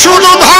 শুধু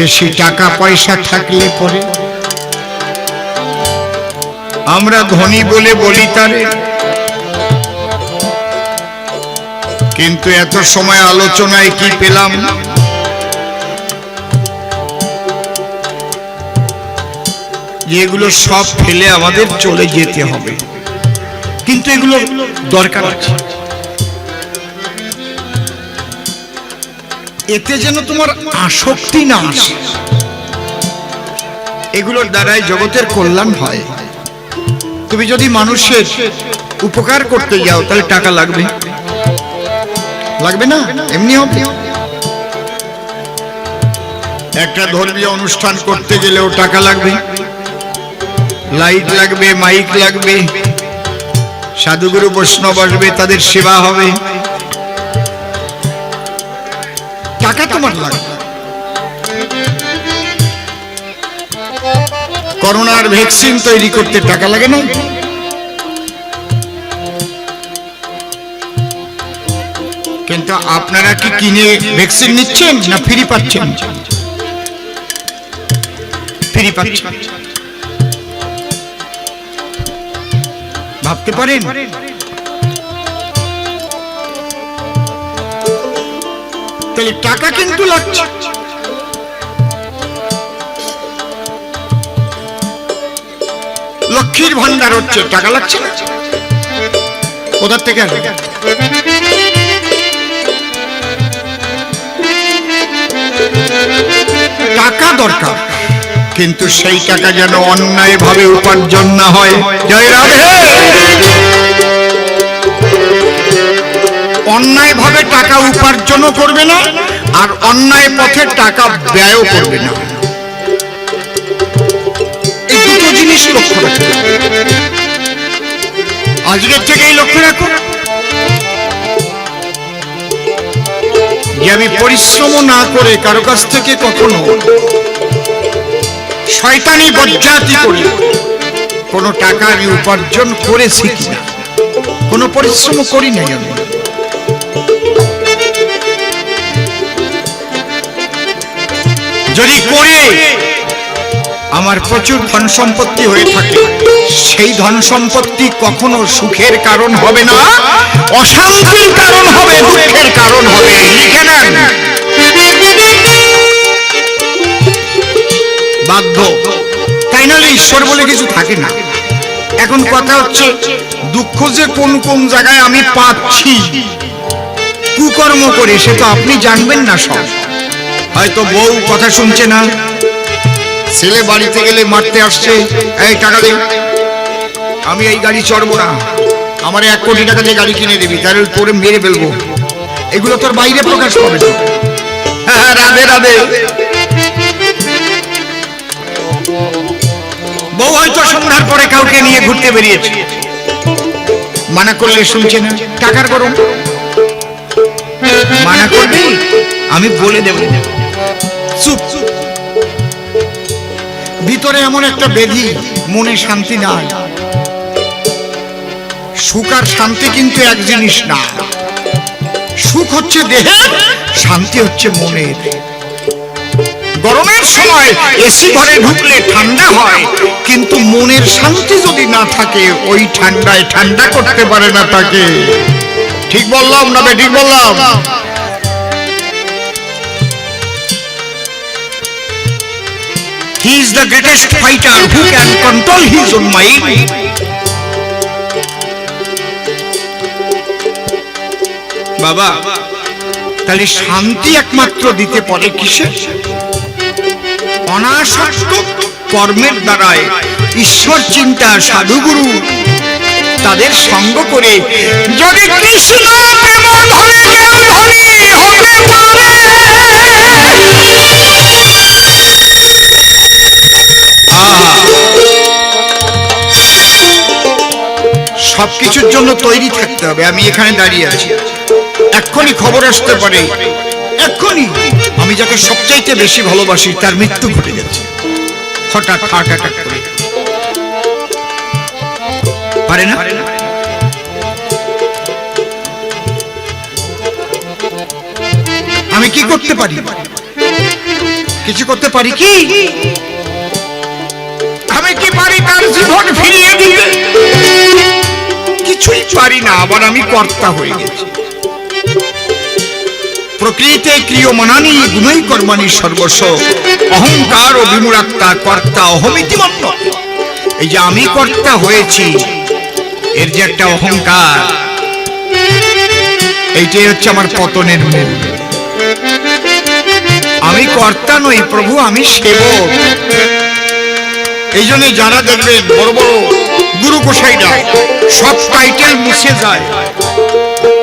বেশি টাকা পয়সা থাকলে পরে। আমরা ধনী বলে বলি তারে। কিন্তু এত সময় আলোচনায় কি পেলাম? এগুলো সব ফেলে আমাদের চলে যেতে হবে। কিন্তু এগুলো দরকার আছে। এতে যেন তোমার আসক্তি না আসে। এগুলোর দ্বারাই জগতের কল্যাণ হয়। তুমি যদি মানুষের উপকার করতে যাও, তাহলে টাকা লাগবে। লাগবে না? এমনি হবে। একটা ধর্মীয় অনুষ্ঠান করতে গেলেও টাকা লাগবে। লাইট লাগবে, মাইক লাগবে। সাধুগুরু বৈষ্ণব আসবে, তাদের সেবা হবে। টাকা তোমার লাগবে করোনার ভ্যাকসিন তৈরি করতে টাকা লাগে না? কিন্তু আপনারা কি কিনে ভ্যাকসিন নিচ্ছেন না ফ্রি পাচ্ছেন? ফ্রি পাচ্ছেন। ভাবতে পারেন? তাহলে টাকা কিন্তু লাগছে। লক্ষ্মীর ভান্ডার হচ্ছে টাকা লাগছে কোথার থেকে টাকা দরকার, কিন্তু সেই টাকা যেন অন্যায় ভাবে উপার্জন না হয়। জয় রাধে। অন্যায় টাকা উপার্জনও করবে না, আর অন্যায় পথে টাকা ব্যয়ও করবে না। এই আজকের থেকেই লক্ষ্য রাখো যে আমি পরিশ্রম না করে কারও কাছ থেকে কখনো শয়তানি বজ্জাতি করি কোনো টাকা আমি উপার্জন করেছি কিনা কোনো পরিশ্রম করি নাই আমি। যদি করে, আমার প্রচুর ধন সম্পত্তি হয়ে থাকে। সেই ধন সম্পত্তি কখনো সুখের কারণ হবে না, অশান্তির কারণ হবে, দুঃখের কারণ হবে। লিখে নেন। বাধ্য। তাই নাহলে ঈশ্বর বলে কিছু থাকে না। এখন কথা হচ্ছে, দুঃখ যে কোন কোন জায়গায় আমি পাচ্ছি, কুকর্ম করে, সে তো আপনি জানবেন না সব। হয়তো বউ কথা শুনছে না। ছেলে বাড়িতে গেলে মারতে আসছে। এই টাকা দে। আমি এই গাড়ি চড়বো না। আমার এক কোটি টাকা দিয়ে গাড়ি কিনে দিবি তাহলে তোরে মেরে ফেলব। এগুলো তোর বাইরে প্রকাশ পাবে তো হ্যাঁ, রাধে রাধে। বউ হয়তো সন্ধ্যার পরে কাউকে নিয়ে ঘুরতে বেরিয়েছে। মানা করলে শুনছে না। টাকার গরম। মানা করবি? আমি বলে দেব। চুপ। ভিতরে এমন একটা বেধি, মনে শান্তি নাই। সুখ আর শান্তি কিন্তু এক জিনিস না। সুখ হচ্ছে দেহের, শান্তি হচ্ছে মনের। গরমের সময় এসি ঘরে ঢুকলে ঠান্ডা হয়, কিন্তু মনের শান্তি যদি না থাকে, ওই ঠান্ডায় ঠান্ডা করতে পারে না তাকে। ঠিক বললাম না বে, ঠিক বললাম? He is the greatest fighter who can control his own mind. বাবা, তাহলে শান্তি একমাত্র দিতে পারে কিসে অনাসক্ত কর্মের দ্বারায় ঈশ্বর চিন্তা সাধুগুরু তাদের সঙ্গ করে যদি কৃষ্ণ হতে সবকিছুর জন্য তৈরি থাকতে হবে। আমি এখানে দাঁড়িয়ে আছি। এক্ষুনি খবর আসতে পারে। এক্ষুনি। আমি যাকে সবচাইতে বেশি ভালোবাসি, তার মৃত্যু ঘটে গেছে হঠাৎ হার্ট অ্যাটাক করে। পারে না? আমি কি করতে পারি? কিছু করতে পারি কি? জীবন ফিরিয়ে দিতে। কিছুই পারি না, আবার আমি কর্তা হয়ে গেছি। প্রকৃতিতে ক্রিয়মানানি গুণই কর্মানি সর্বস্ব। অহংকার ও বিমূরাত্মা কর্তা অহমিতি এই যে আমি কর্তা হয়েছি, এর যে একটা অহংকার, এইটাই হচ্ছে আমার পতনের মূল। আমি কর্তা নই, প্রভু, আমি সেবক। এই জন্য যারা দেখবেন বড় বড় গুরু গোসাইরা, সব টাইটেল মুছে যায়।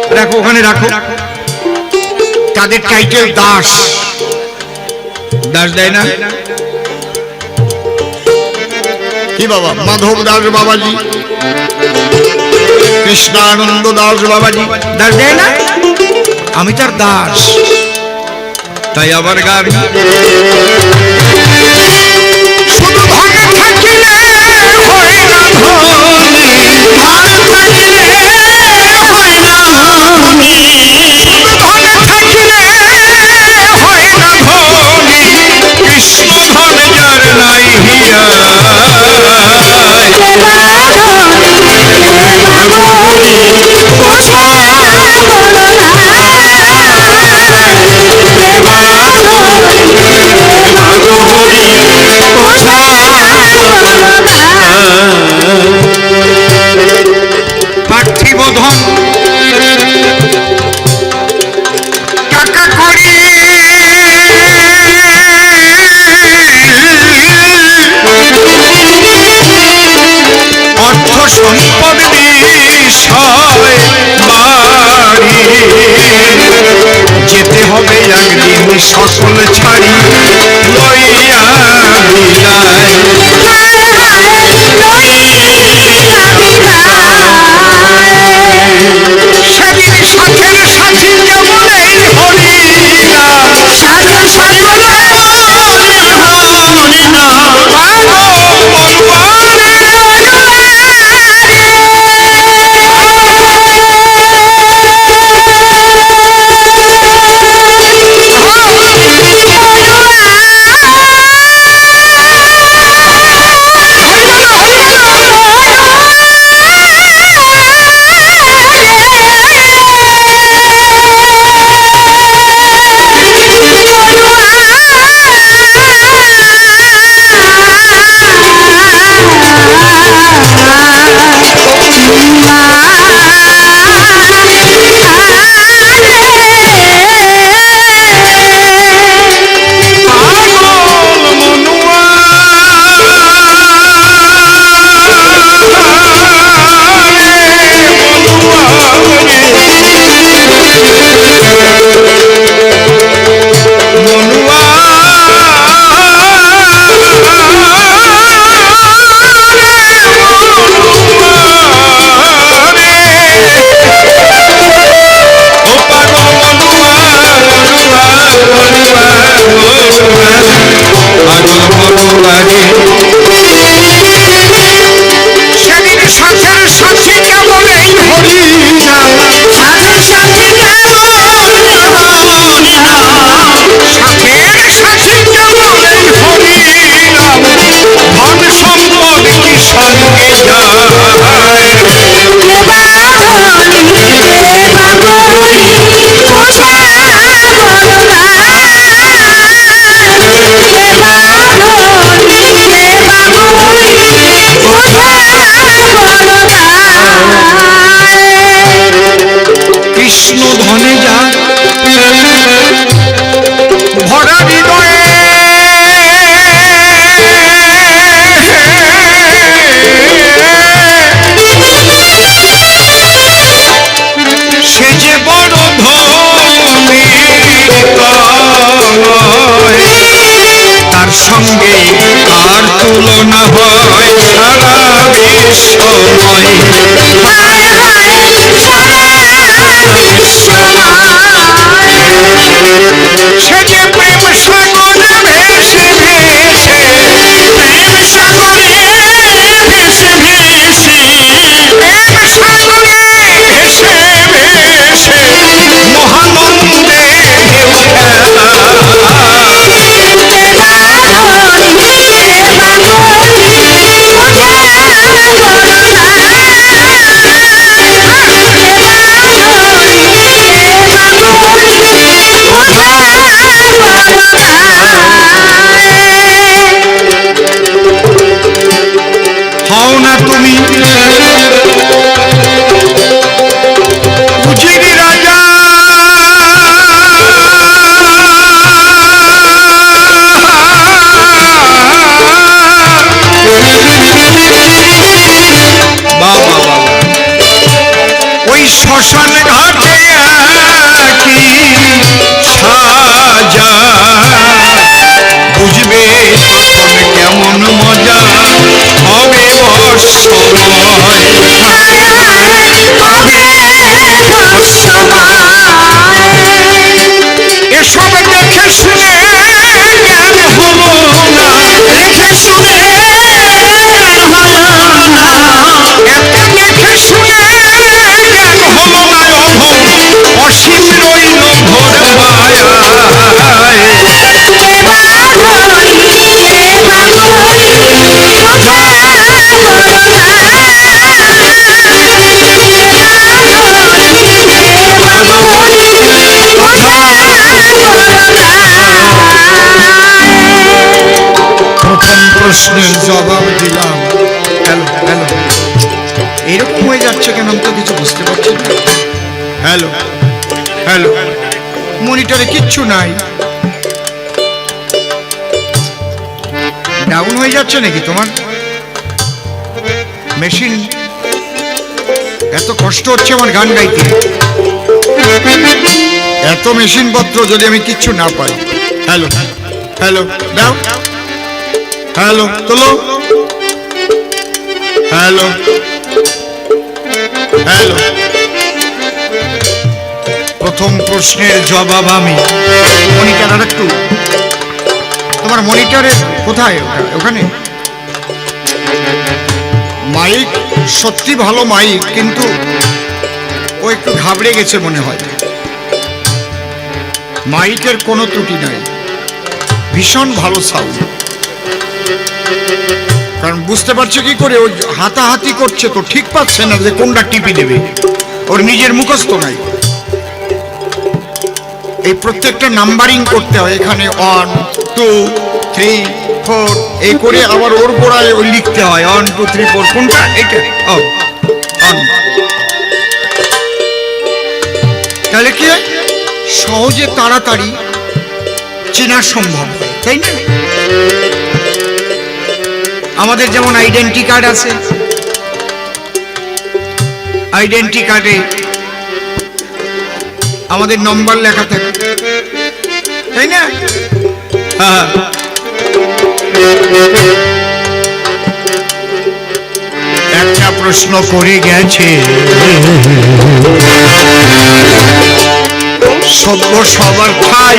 রাখো ওখানে রাখো। তাদের টাইটেল দাস। দাস দেয় না? কি বাবা? মাধব দাস বাবাজি। কৃষ্ণানন্দ দাস বাবাজি। দাস দেয় না? আমি তার দাস। তাই আবার গান। সকল ছাড়ি। কৃষ্ণ ধনে যা ভরা হৃদয়ে। সে যে বড় তার সঙ্গে আর তুলনা হয় সারা বিশ্বময় সে যে প্রেম সাগরে যাচ্ছে নাকি তোমার? মেশিন? এত কষ্ট হচ্ছে আমার গান গাইতে। এত মেশিন পত্র যদি আমি কিচ্ছু না পাই। হ্যালো হ্যালো, দাও। হ্যালো, তোলো। Hello hello. প্রথম প্রশ্নের জবাব আমি। মনিটর আর একটু। তোমার মনিটরে কোথায়? ওটা? ওখানে? মাইক, সত্যি ভালো মাইক, কিন্তু ও একটু ঘাবড়ে গেছে মনে হয়। মাইকের কোনো ত্রুটি নাই। ভীষণ ভালো সাউন্ড কারণ বুঝতে পারছে কি করে, ও হাতাহাতি করছে তো ঠিক পাচ্ছে না যে কোনটা টিপি দেবে। ওর নিজের মুখস্থ নাই। এই প্রত্যেকটা নাম্বারিং করতে হয়। এখানে ওয়ান টু থ্রি ফোর এই করে আবার ওর গোড়ায় ওই লিখতে হয়। ওয়ান টু থ্রি ফোর কোনটা? এটা ও অন তাহলে কি সহজে তাড়াতাড়ি চেনা সম্ভব তাই না? আমাদের যেমন আইডেন্টি কার্ড আছে। আইডেন্টি কার্ডে আমাদের নম্বর লেখা থাকে। তাই না। একটা প্রশ্ন করে গেছে। সভ্য সবার ঠাই।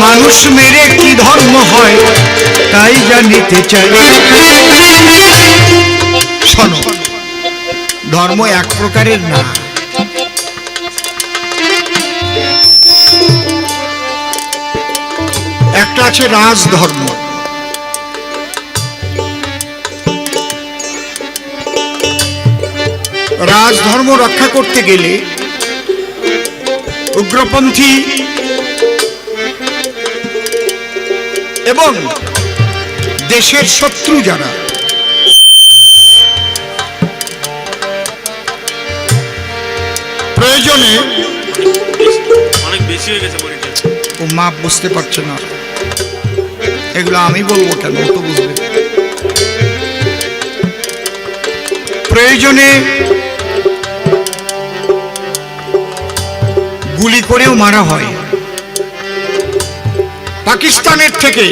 মানুষ মেরে কি ধর্ম হয়, তাই জানিতে চাই। শোনো, ধর্ম এক প্রকারের না। আছে রাজধর্ম। রাজধর্ম রক্ষা করতে গেলে উগ্রপন্থী এবং দেশের শত্রু যারা প্রয়োজনে অনেক বেশি হয়ে গেছে ও মাপ বুঝতে পারছে না। এগুলো আমি বলব কেন? তো বুঝবে। প্রয়োজনে গুলি করেও মারা হয়। পাকিস্তানের থেকে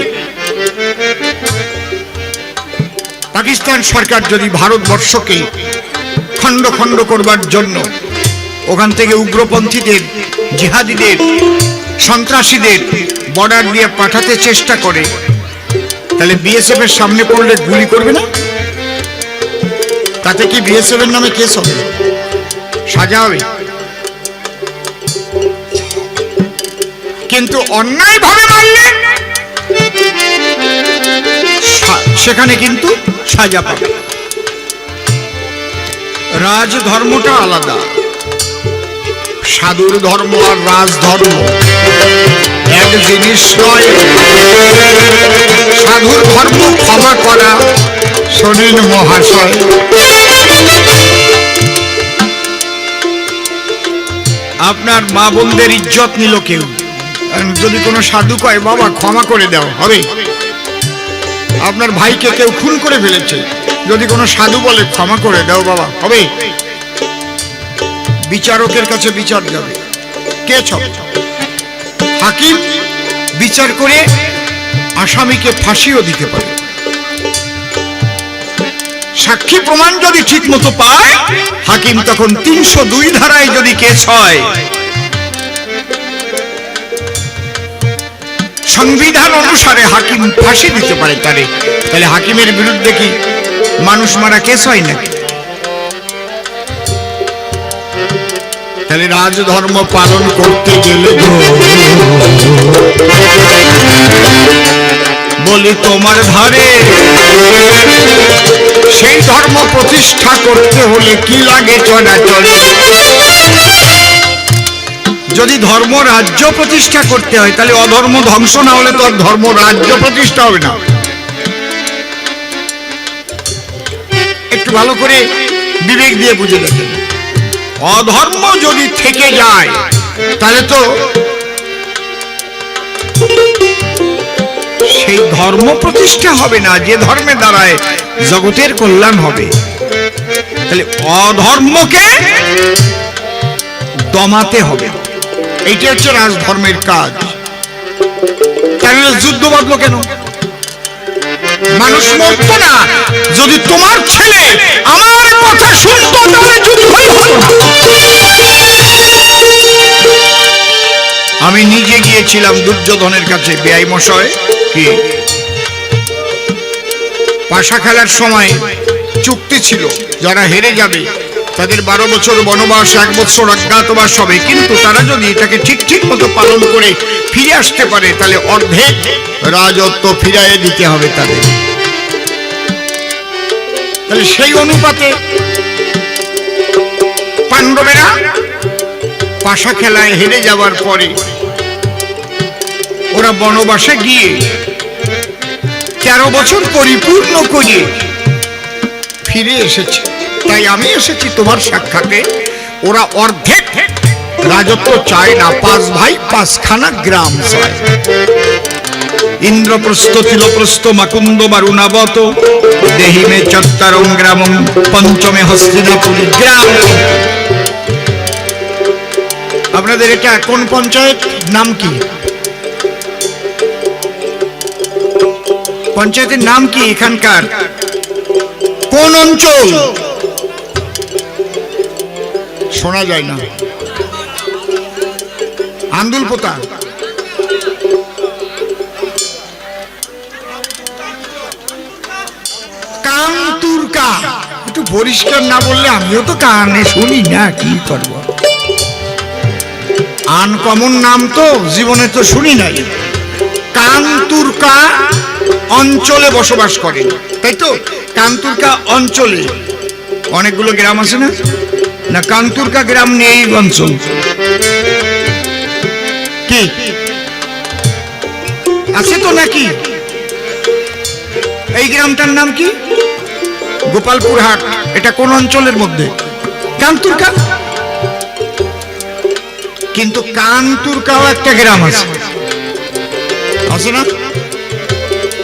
পাকিস্তান সরকার যদি ভারতবর্ষকে খণ্ড খণ্ড করবার জন্য ওখান থেকে উগ্রপন্থীদের, জিহাদিদের, সন্ত্রাসীদের বর্ডার দিয়ে পাঠাতে চেষ্টা করে তাহলে বিএসএফ এর সামনে পড়লে গুলি করবে না? তাতে কি বিএসএফ এর নামে কেস হবে? সাজা হবে। কিন্তু অন্যায়ভাবে মারলে সেখানে কিন্তু সাজা পাবে। রাজ ধর্মটা আলাদা। সাধুর ধর্ম আর রাজধর্ম। এক জিনিস নয় সাধুর ধর্ম ক্ষমা করা শরীর মহাশয়। আপনার মা বোনদের ইজ্জত নিল কেউ? যদি কোনো সাধু কয় বাবা ক্ষমা করে দাও হবে। আপনার ভাইকে কেউ খুন করে ফেলেছে। যদি কোনো সাধু বলে ক্ষমা করে দাও বাবা হবে। বিচারকের কাছে বিচার যাবে। কে ছবে হাকিম? বিচার করে আসামিকে ফাঁসিও দিতে পারে। সাক্ষী প্রমাণ যদি ঠিক মতো পায়, হাকিম তখন তিনশো দুই ধারায় যদি কেস হয়। সংবিধান অনুসারে হাকিম ফাঁসি দিতে পারে তারে। তাহলে হাকিমের বিরুদ্ধে কি মানুষ মারা কেস হয় নাকি? তাহলে রাজধর্ম পালন করতে গেলে বলি তোমার ধারে সেই ধর্ম প্রতিষ্ঠা করতে হলে কি লাগে চলাচলে? যদি ধর্ম রাজ্য প্রতিষ্ঠা করতে হয়, তাহলে অধর্ম ধ্বংস না হলে তো আর ধর্ম রাজ্য প্রতিষ্ঠা হবে না। একটু ভালো করে বিবেক দিয়ে বুঝে দেখেন। অধর্ম যদি থেকে যায়, তাহলে তো সেই ধর্ম প্রতিষ্ঠা হবে না, যে ধর্মে দাঁড়ায় জগতের কল্যাণ হবে। তাহলে অধর্মকে দমাতে হবে। এইটা হচ্ছে রাজধর্মের কাজ। তাহলে যুদ্ধ বাঁধলো কেন? মানুষ মরতো না। যদি তোমার ছেলে আমার কথা শুনতো তাহলে না আমি নিজে গিয়েছিলাম দুর্যোধনের কাছে, বেআই মশাই। কি? পাশা খেলার সময় চুক্তি ছিল, যারা হেরে যাবে, তাদের বারো বছর বনবাস, এক বছর অজ্ঞাতবাস হবে। কিন্তু তারা যদি এটাকে ঠিক ঠিক মতো পালন করে ফিরে আসতে পারে, তাহলে অর্ধেক রাজত্ব ফিরাইয়ে দিতে হবে তাদের। তাহলে সেই অনুপাতে পাণ্ডবেরা পাশা খেলায় হেরে যাওয়ার পরে ওরা বনবাসে গিয়ে তেরো বছর পরিপূর্ণ করে ফিরে এসেছে। তাই আমি এসেছি তোমার সাক্ষাতে। ওরা অর্ধেক রাজত্ব চায় না, পাঁচ ভাই, পাঁচখানা গ্রাম চায়। ইন্দ্রপ্রস্থ তিলপ্রস্থ মাকুন্দ বারুণাবত দেহিমে চত্তারং গ্রামং পঞ্চমে হস্তিনাপুরী গ্রাম। আপনাদের এটা কোন পঞ্চায়েত? নাম কি? পঞ্চায়েতের নাম কি এখানকার? কোন অঞ্চল? শোনা যায় না। আন্দুল পোতা। কান্তুরকা একটু পরিষ্কার না বললে আমিও তো কানে শুনি না, কি করব? আনকমন নাম তো জীবনে তো শুনি নাই। কান্তুরকা অঞ্চলে বসবাস করে, তাই তো? কান্তুরকা অঞ্চলে। অনেকগুলো গ্রাম আছে না? না কান্তুরকা গ্রাম নেই অঞ্চল কি? আছে তো নাকি? এই গ্রামটার নাম কি? গোপালপুর হাট। এটা কোন অঞ্চলের মধ্যে? কান্তুরকা কিন্তু কান্তুরকাও একটা গ্রাম আছে। আছে না?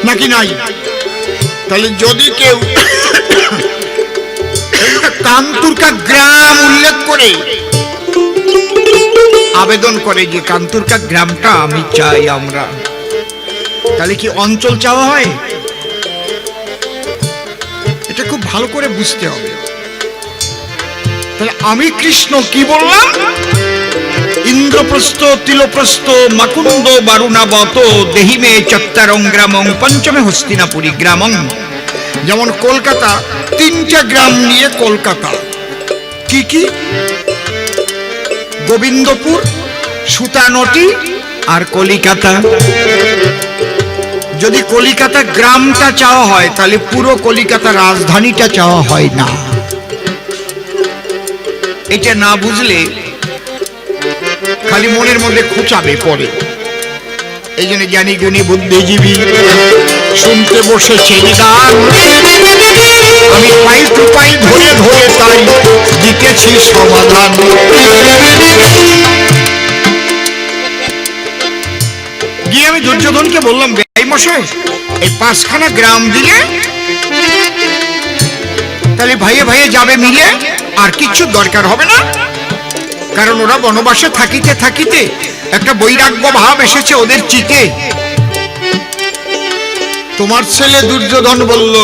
নাকি নাই? তাহলে যদি কেউ কান্তুরকা গ্রাম উল্লেখ করে আবেদন করে যে কান্তুরকা গ্রামটা আমি চাই আমরা। তাহলে কি অঞ্চল চাওয়া হয়? এটা খুব ভালো করে বুঝতে হবে। তাহলে আমি কৃষ্ণ কি বললাম? ইন্দ্রপ্রস্থ, তিলপ্রস্থ, মাকুন্দ, বারুণাবত দেহিমে চত্তারং গ্রামং, পঞ্চমে হস্তিনাপুরী গ্রামং। যেমন কলকাতা, তিনটা গ্রাম নিয়ে কলকাতা। কি কি? গোবিন্দপুর, সুতানটি আর কলিকাতা। যদি কলিকাতা গ্রামটা চাওয়া হয়, তাহলে পুরো কলিকাতা রাজধানীটা চাওয়া হয় না। এটা না বুঝলে খালি মনের মধ্যে খুঁচাবে পরে। এই জন্য জ্ঞানী, গুণী, বুদ্ধিজীবী শুনতে বসেছে গান আমি পাই টু পাই ধরে ধরে তাই দিতেছি সমাধান। গিয়ে আমি দুর্যোধনকে বললাম এই মশাই এই পাঁচখানা গ্রাম দিয়ে তাহলে ভাইয়ে ভাইয়ে যাবে মিলে আর কিচ্ছু দরকার হবে না? কারণ ওরা বনবাসে থাকিতে থাকিতে একটা বৈরাগ্য ভাব এসেছে ওদের চিতে। তোমার ছেলে দুর্যোধন বলল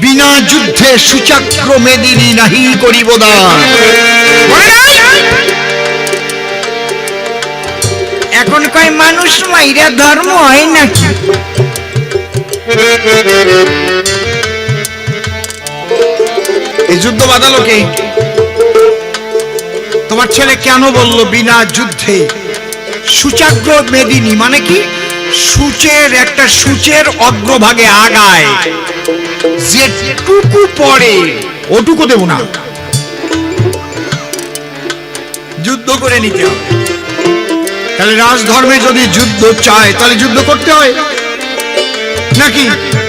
বিনা যুদ্ধে সুচাক্র মেদিনী নাহি করিব দান। বলে এখন কয় মানুষ মাইরা ধর্ম হয় নাকি? এই যুদ্ধ বাঁধালো কে? তোমার ছেলে কেন বলল বিনা যুদ্ধে? সুচাগ্র মেদিনী মানে কি? সূচের একটা সূচের অগ্রভাগে আগায়। যেটুকু পড়ে, ওটুকু দেব না। যুদ্ধ করে নিতে হবে। তাহলে রাজধর্মে যদি যুদ্ধ চায়, তাহলে যুদ্ধ করতে হয়। নাকি?